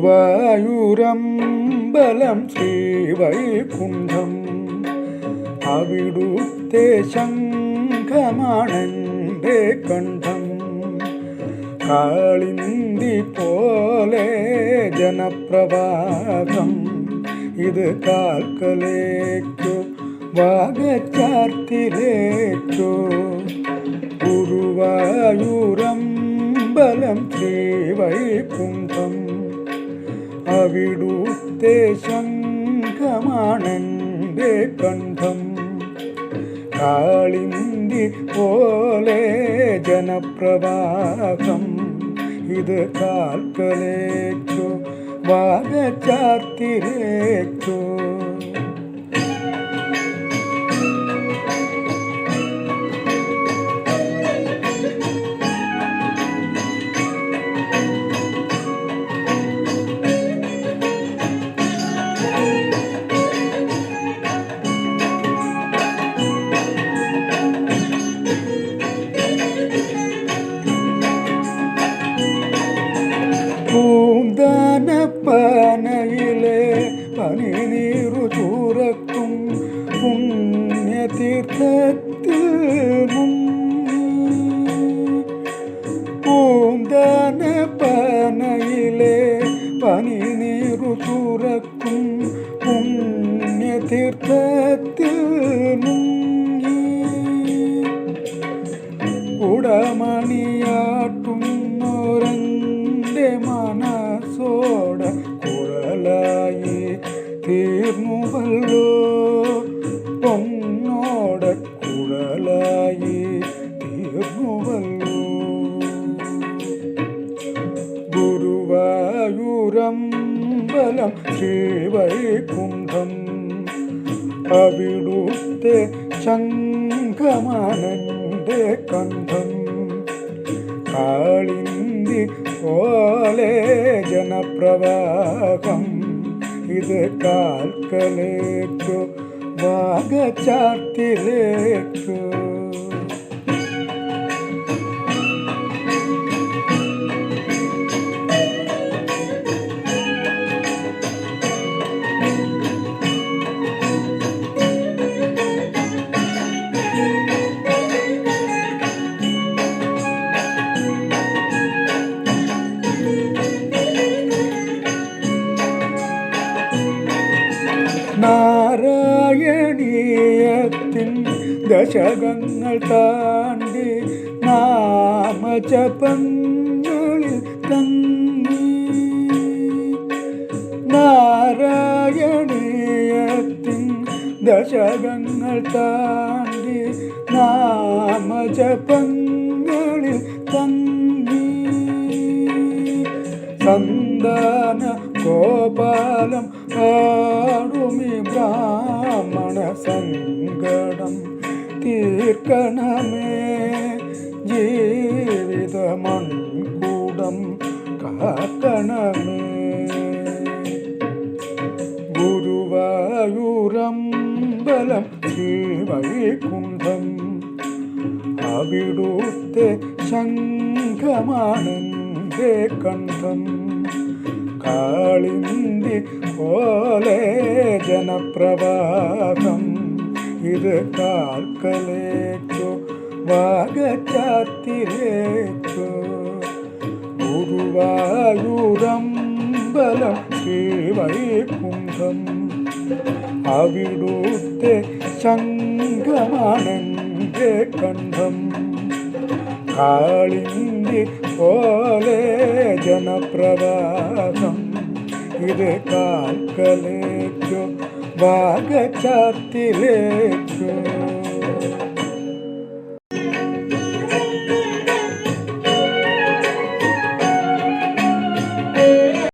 ഗുരുവായൂരമ്പലം ശ്രീവൈകുണ്ഠം. അവിടുത്തെ ശംഖമാണെന്റെ കണ്ഠം. കാളിന്തി പോലെ ജനപ്രവാഹം ഇത് കാൽക്കലേക്കു വാഗച്ചാർത്തിലേക്കു ഗുരുവായൂരമ്പലം ശ്രീവൈകുണ്ഠം. അവിടുത്തെ ശംഖമാണെന്റെ കണ്ഠം. കാളിന്തി പോലെ ജനപ്രവാഹം. ഇത് കാൽക്കലേക്കു പൂന്താനപ്പനയിലെ പനിനീറു ചൂരക്കും പുണ്യതീർത്ഥത്തിൽ മുങ്ങി. പൂന്താനപ്പനയിലെ പനിനീറു ചൂരക്കും പുണ്യതീർത്ഥത്തിൽ ഗുരുവായൂരമ്പലം ശ്രീവൈകുണ്ഠം. അവിടുത്തെ ശംഖമാനന്റെ കണ്ഠം. കാളിന്തി പോലെ ജനപ്രവാഹം. ഇത് കാൽക്കലേക്കു വാഗച്ചാർത്തിലേക്കു നാരായണീയത്തിൻ ദശകങ്ങൾ താണ്ടി നാമജപങ്ങളിൽ തങ്ങി. നാരായണീയത്തിൻ ദശകങ്ങൾ താണ്ടി നാമജപങ്ങളിൽ തങ്ങി. സന്താന ഗോപാലം ആടുമി ബ്രാഹ്മണ സങ്കടം. തീർക്കണമേ ജീവിതമൺകൂടം കാക്കണമേ. ഗുരുവായൂരമ്പലം ശ്രീവൈകുണ്ഠം അവിടുത്തെ ശംഖമാണെന്റെ കണ്ഠം. കാളിന്തി പോലെ ജനപ്രവാഹം ഇത് കാൽക്കലേക്കു വാഗച്ചാത്തിലേക്കു ഗുരുവായൂരമ്പലം ശ്രീവൈകുംഭം അവിടുത്തെ ശങ്കമാണെന്റെ കണ്ഠം. കാളിന്തി പോലെ ജനപ്രവാഹം ഇത് കാൽക്കലേക്കു വാഗച്ചാത്തിലേക്കു